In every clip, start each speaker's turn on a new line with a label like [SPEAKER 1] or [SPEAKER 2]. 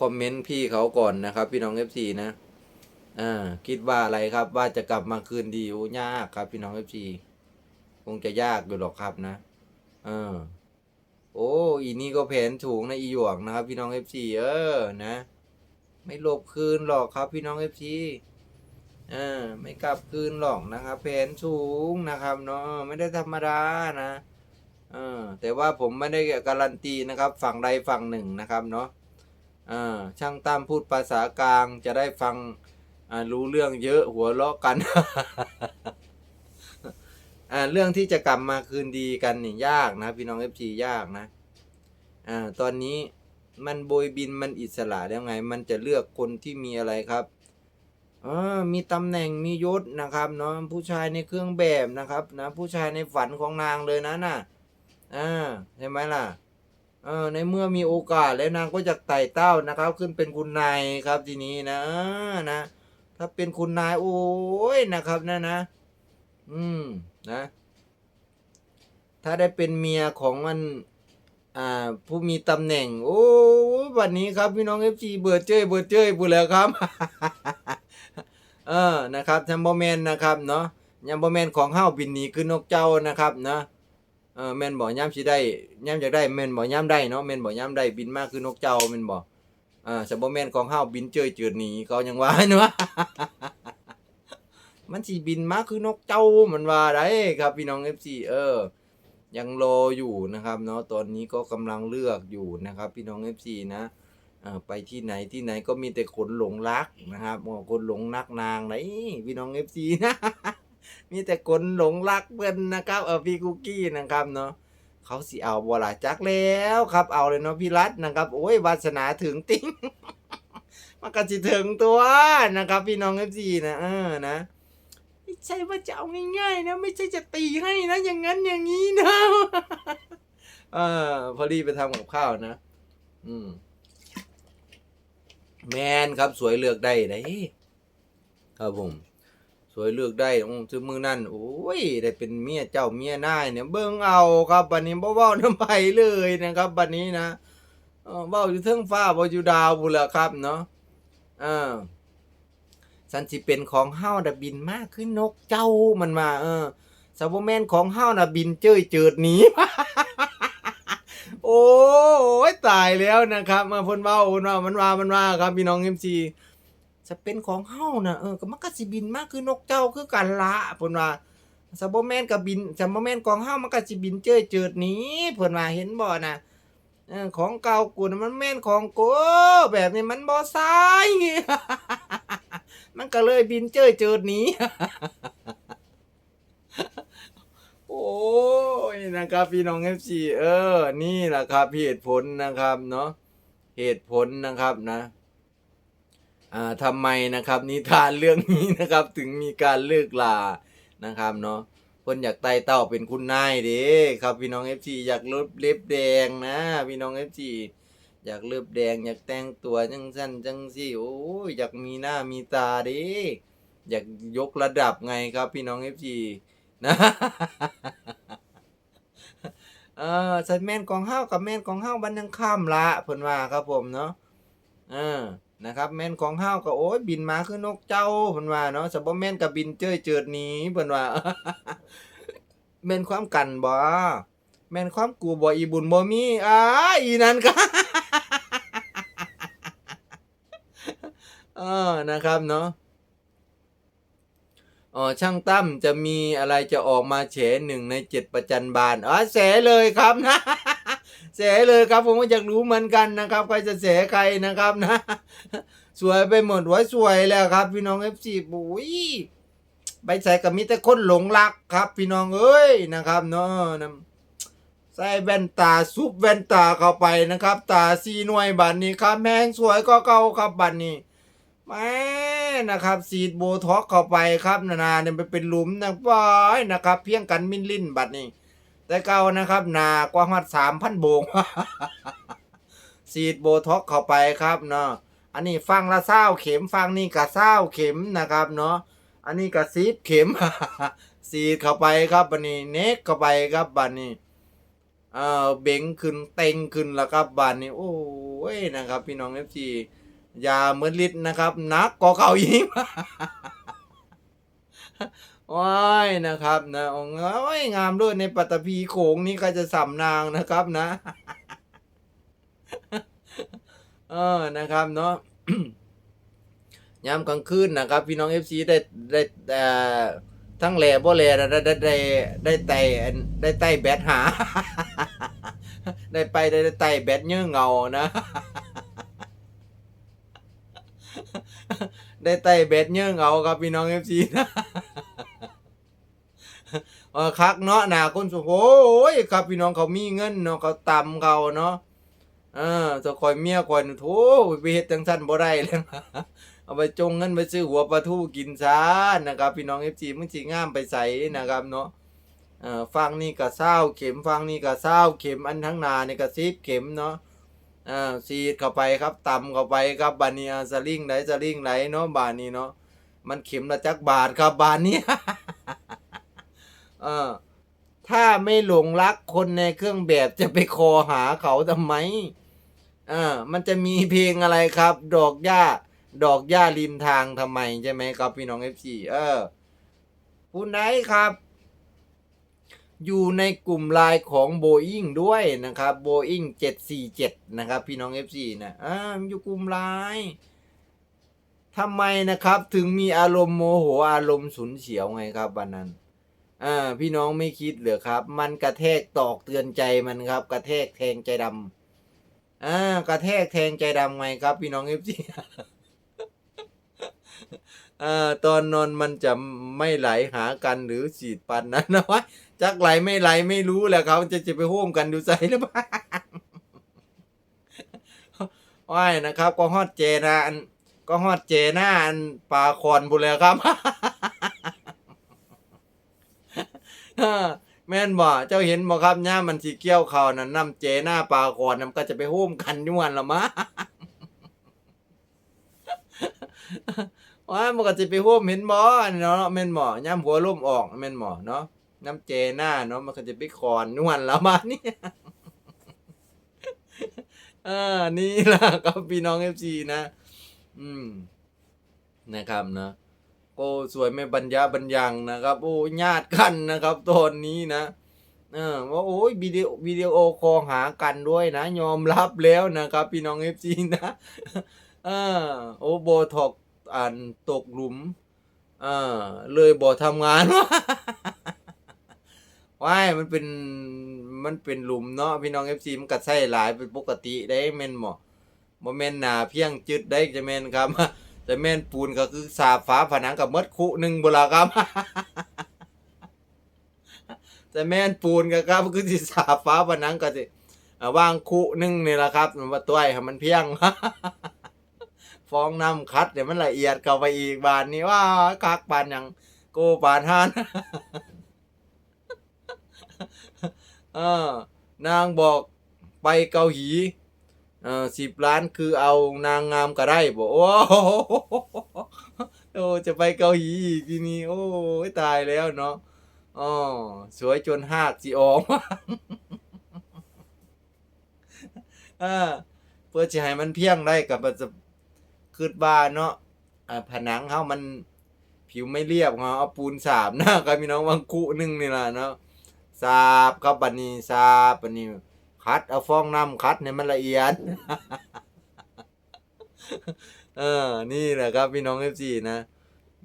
[SPEAKER 1] คอมเมนต์พี่เขาก่อนนะครับ พี่น้องเอฟซีนะอ่าคิดว่าอะไรครับ ว่าจะกลับมาคืนดีโอยากครับ พี่น้องเอฟซีคงจะยากอยู่หรอกครับนะเออโอ้อีนี่ก็แผนถูกนะอีหยวกนะครับ พี่น้องเอฟซีเออนะ ไม่หลบคืนหรอกครับ พี่น้องเอฟซีเออไม่กลับคืนหรอกนะครับแผนสูงนะครับเนาะไม่ได้ธรรมดานะเออแต่ว่าผมไม่ได้การันตีนะครับ ฝั่งใดฝั่งหนึ่งนะครับเนาะ ช่างตั้มพูดภาษากลางจะได้ฟังรู้เรื่องเยอะหัวเราะกัน เรื่องที่จะกลับมาคืนดีกันนี่ยากนะ พี่น้องเอฟซียากนะอ่าตอนนี้มันโบยบินมันอิสระแล้วไง มันจะเลือกคนที่มีอะไรครับอมีตำแหน่งมียศนะครับเนาะผู้ชายในเครื่องแบบนะครับนะผู้ชายในฝันของนางเลยนะน่ะอ่าใช่ไหมล่ะ เออในเมื่อมีโอกาสแล้วนางก็จะไต่เต้านะครับ ขึ้นเป็นคุณนายครับทีนี้นะนะ ถ้าเป็นคุณนายโอ้ยนะครับนะนะ อืมนะ ถ้าได้เป็นเมียของมันอ่า ผู้มีตำแหน่ง โอ้วันนี้ครับพี่น้องเอฟซีเบื่อเจ้ยเบื่อเจ้ยพูดแล้วครับ เออนะครับยัมโบแมนนะครับเนาะยัมโบแมนของเฮ้าบินหนีขึ้นนกเจ้านะครับนะ เออแม่นบ่ย่ำสิได้ย่ำอยากได้แม่นบ่ย่ำได้เนาะแม่นบ่ย่ำได้บินมากคือนกเจ้าแม่นบ่อ่าสบ่แม่นของเฮาบินเจยจืดหนีเขายังว่าเนาะมันสิบินมากคือนกเจ้ามันว่าได้ครับ พี่น้อง FC เออ ยังรออยู่นะครับ เนาะตอนนี้ก็กำลังเลือกอยู่นะครับ พี่น้อง FC นะเออไปที่ไหนที่ไหนก็มีแต่คนหลงรักนะครับคนหลงรักนางไหนพี่น้อง FC นะ มีแต่คนหลงรักเพื่อนนะครับเออพี่คุกกี้นะครับเนาะเขาสิเอาบลาจักแล้วครับเอาเลยเนาะพี่รัตนะครับ โอ้ยวาสนาถึงติ้งมันก็สิถึงตัวนะครับ พี่น้องเอฟซีนะเออนะไม่ใช่ว่าจะเอาง่ายๆนะไม่ใช่จะตีให้นะ อย่างนั้นอย่างนี้นะเออพอดีไปทำกับข้าวนะ อืม แมนครับสวยเลือกได้ได้ครับผม สวยเลือกได้อืมซื้อมือนั่นโอ้ยได้เป็นเมียเจ้าเมียนายเนี่ยเบิ่งเอาครับบัดนี้บ่เว้าน้ำไผเลยนะครับบัดนี้นะเว้าอยู่เทิงฟ้าบ่อยู่ดาวพุ่นล่ะครับเนาะเออสันสิเป็นของเฮาน่ะบินมาคือนนกเจ้ามันมา เออซะบ่แมนของเฮาน่ะบินเจ้ยเจิดหนีโอ้ยตายแล้วนะครับมาพ่นเว้าพ่นว่ามันว่ามันว่าครับพี่น้อง MC จะเป็นของเฮาน่ะเออก็มันก็สิบินมากคือนกเจ้าคือกันละเพิ่นว่าซะบ่แม่นก็บินซะบ่แม่นของเฮามันก็สิบินเจ้ยเจิดนี้เพิ่นว่าเห็นบ่น่ะเออของเก่ากูน่ะมันแม่นของกูแบบนี้มันบ่ใช่มันก็เลยบินเจ้ยเจิดนี้โอ้ยนะครับพี่น้อง FC เออ นี่แหละครับเหตุผลนะครับเนาะเหตุผลนะครับนะ ทำไมนะครับนิทานเรื่องนี้นะครับถึงมีการเลิกลานะครับเนาะคนอยากไต่เต้าเป็นคุณนายเด้ครับพี่น้องเอฟซีอยากลบเล็บแดงนะพี่น้องเอฟซีอยากเล็บแดง อยากแต่งตัวจังสั้นจังสี่โอ้ยอยากมีหน้ามีตาเด้อยากยกระดับไงครับพี่น้องเอฟซีนะเออสัตว์แม่นของเฮากับแม่นของเฮาบันยังข้ามละเพิ่นว่าครับผมเนาะเออ นะครับแม่นของเฮาก็โอ้ยบินมาคือนกเจ้าเพิ่นว่าเนาะสบ่แม่นก็บินเจ้ยเจิดหนีเพิ่นว่าแม่นความกันบ่แม่นความกูบ่อีบุญบ่มีอ้าอีนั่นก็เออนะครับเนาะอ๋อช่างตั้มจะมีอะไรจะออกมาแฉหนึ่งในเจ็ดประจันบานอ๋อแฉเลยครับนะ แสเลยครับ ผมก็อยากรู้เหมือนกันนะครับ ใครจะแสใครนะครับนะ สวยไปหมดไว้สวยแล้วครับ พี่น้องเอฟซีปุ้ยใบใส่กับมีแต่คนหลงรักครับ พี่น้องเอ้ยนะครับเนาะใส่แว่นตาซุปแว่นตาเข้าไปนะครับ ตาสีหน่วยบัตรนี้ครับแมงสวยก็เก่าครับบัตรนี้แม่นะครับสีดโบท็อกเข้าไปครับนานๆเนี่ยไปเป็นหลุมนะป้ายนะครับ เพียงกันมินลินบัตรนี้ แต่เก่านะครับหนากว่าหัดสามพันโบงสีดโบท็อกเข้าไปครับเนาะอันนี้ฟังละเศร้าเข็มฟังนี่กะเศร้าเข็มนะครับเนาะอันนี้กะซีดเข็มสีดเข้าไปครับบันนี้เน็กเข้าไปครับบันนี้เออเบ้งขึ้นเต็งขึ้นแล้วครับบานนี้โอ้ยนะครับ พี่น้องเอฟซียาเหมือนลิตรนะครับนักกว่าเก่าอีก ว้ายนะครับนะโอ้ยงามด้วยในปัตตภีโขงนี่ก็จะสำนางนะครับนะ เออนะครับเนาะยามกลางคืนนะครับ พี่น้องเอฟซีได้ได้เอ่อทั้งแหล่บ่แหล่ได้ได้ได้ได้ไต่ได้ไต่แบตหา ได้ไปได้ไต่แบตเนื้อเงานะ ได้ไต่แบตเนื้อเงาครับพี่น้องเอฟซีนะคักเนาะหนาคนสุโขยครับพี่น้องเขามีเงินเนาะเขาตำเขาเนาะเออจะคอยเมียคอยโถไปเฮ็ดจังซั่นบ่ได้เลยเอาไปจงเงินไปซื้อหัวปลาทูกินซะนะครับ พี่น้อง FC มึงสิงามไปใส่นะครับเนาะเอ่อฟังนี่ก็เศร้าเข็มฟังนี่ก็เศร้าเข็มอันทั้งนานี่ก็สิบเข็มเนาะ อ่าซีดเข้าไปครับต่ำเข้าไปครับบานนี้อ่สลิงไหนสลิงไหนเนาะบานนี้เนาะมันเข็มละจักบาทครับบานนี้เออถ้าไม่หลงรักคนในเครื่องแบบจะไปคอหาเขาทำไมอ่ามันจะมีเพลงอะไรครับ ดอกหญ้า ดอกหญ้าริมทางทำไมใช่ไหมครับพี่น้องเอฟซีเออคุณไหนครับ อยู่ในกลุ่มไลน์ของ Boeing ด้วยนะครับ Boeing 747 นะครับ พี่น้อง FC นะอ่าอยู่กลุ่มไลน์ทำไมนะครับถึงมีอารมณ์โมโหอารมณ์ฉุนเฉียวไงครับวันนั้นอ่าพี่น้องไม่คิดเหรอครับ มันกระแทกตอกเตือนใจมันครับ กระแทกแทงใจดำอ่ากระแทกแทงใจดำไงครับ พี่น้องเอฟซี อ่าตอนนอนมันจะไม่ไหลหากันหรือฉีดปันนั้นนะวะจักไหลไม่ไหลไม่รู้แหละครับจะจะไปโฮมกันดูใจหรือเปล่าว่ายนะครับ ก็ฮอดเจนะอันก็ฮอดเจหน้าอันปลาคอนบุเลยครับแม่นบ่เจ้าเห็นบ่ครับย่ามันสิเกี่ยวเขานั่นน้ำเจหน้าปลาคอนนำก็จะไปโฮมกันยู่วันละมะ ว่ามันก็สิไปโฮมเห็นบ่เนาะแม่นบ่ย่ามหัวลมออกแม่นบ่เนาะน้ำเจหน้าเนาะมันก็จะไปคอนนวลละมานี่อ่านี่ล่ะครับพี่น้อง FC นะ อืม นะครับเนาะโอ้สวยไม่บรรยาบรรยังนะครับ โอ้ญาติกันนะครับ ตอนนี้นะเออว่าโอ้ยวิดีโอวิดีโอคอหากันด้วยนะ ยอมรับแล้วนะครับ พี่น้องเอฟซีนะเออโอ้โบทอก อ่านตกหลุมเออเลยบอทำงานว้ายมันเป็นมันเป็นหลุมเนาะพี่น้องเอฟซีมันกัดไส้หลายเป็นปกติได้แม่นหมอบ่แม่นหนาเพียงจึดได้จะแม่นครับแต่แม่นปูนก็คือสาบฝาผนังกับมดคุหนึ่งบุละครับแต่แม่นปูนก็ครับคือสิสาบฝาผนังก็สิอ่าวางคุหนึ่งนี่แหละครับมันว่าต้วให้มันเพียง ฟองน้ำคัดเดี๋ยวมันละเอียดเข้าไปอีกบานนี้ว่าคักปานหยังโกปานฮานเออนางบอกไปเกาหลีเออสิบล้านคือเอานางงามก็ได้บอกโอ้โหโอ้จะไปเกาหลีอีกทีนี้โอ้ตายแล้วเนาะอ๋อสวยจนหากสิออกอ่าเพื่อจะให้มันเพียงได้กับจะ คืดบ้าเนาะอ่าผนังเขามันผิวไม่เรียบเขาเอาปูนสาบนะก็มีน้องวังคุหนึงนี่แหละเนาะสาบครับบันนี้สาบบันนี้คัดเอาฟองน้ำคัดให้มันละเอียด เออ นี่แหละครับพี่น้องเอฟซีนะ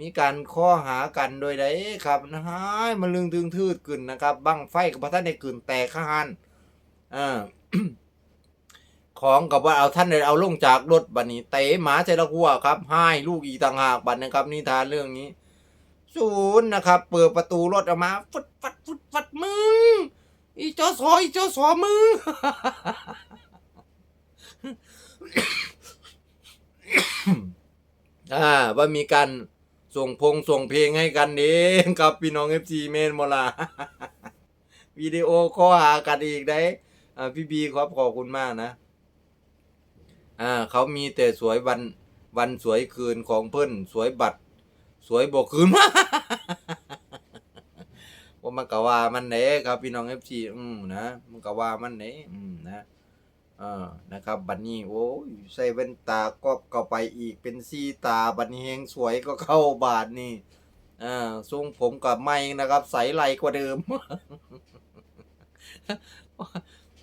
[SPEAKER 1] มีการข้อหากันโดยใดครับนะฮะมันลึงตึงทืดขึ้นนะครับ บังไฟกับพระท่านในกึ่นแตกข้านอ่า ของกับว่าเอาท่านเลยเอาลงจากรถบัดนี้เตะหมาใจละหัวครับให้ลูกอีต่างหากบัดนะครับนิทานเรื่องนี้ ศูนย์นะครับ เปิดประตูรถออกมาฟึดฟัดฟึดฟัดมึงอีเจ้าสออีเจ้าสอมึงอ่าว่ามีการส่งพงส่งเพลงให้กันเองกับพี่น้องเอฟซีเมนโมลาวิดีโอคอหากันอีกได้พี่บีครับขอบคุณมากนะ อ่าเขามีแต่สวยวันวันสวยคืนของเพิ่นสวยบัตร สวยบอกคืนผมมันก็ว่ามันเด้ครับพี่น้องเอฟซีอืมนะมันก็ว่ามันเด้อืมนะเออนะครับ บัดนี้โอ้ยใส่แว่นตาก็เข้าไปอีกเป็นซีตาบัดนี้เฮงสวยก็เข้าบาทนี่อ่าทรงผมกับไม่นะครับ ใสไหลกว่าเดิม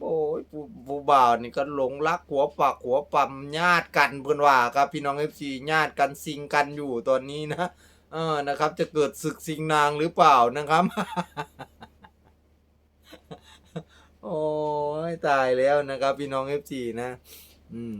[SPEAKER 1] โอ้ยผู้ผู้บ่าวนี่ก็หลงรักหัวปากหัวปั๊มญาติกันเพื่อนว่าครับ พี่น้องเอฟซีญาติกันซิงกันอยู่ตอนนี้นะเออนะครับ จะเกิดศึกซิงนางหรือเปล่านะครับ โอ้ยตายแล้วนะครับ พี่น้องเอฟซีนะ อืม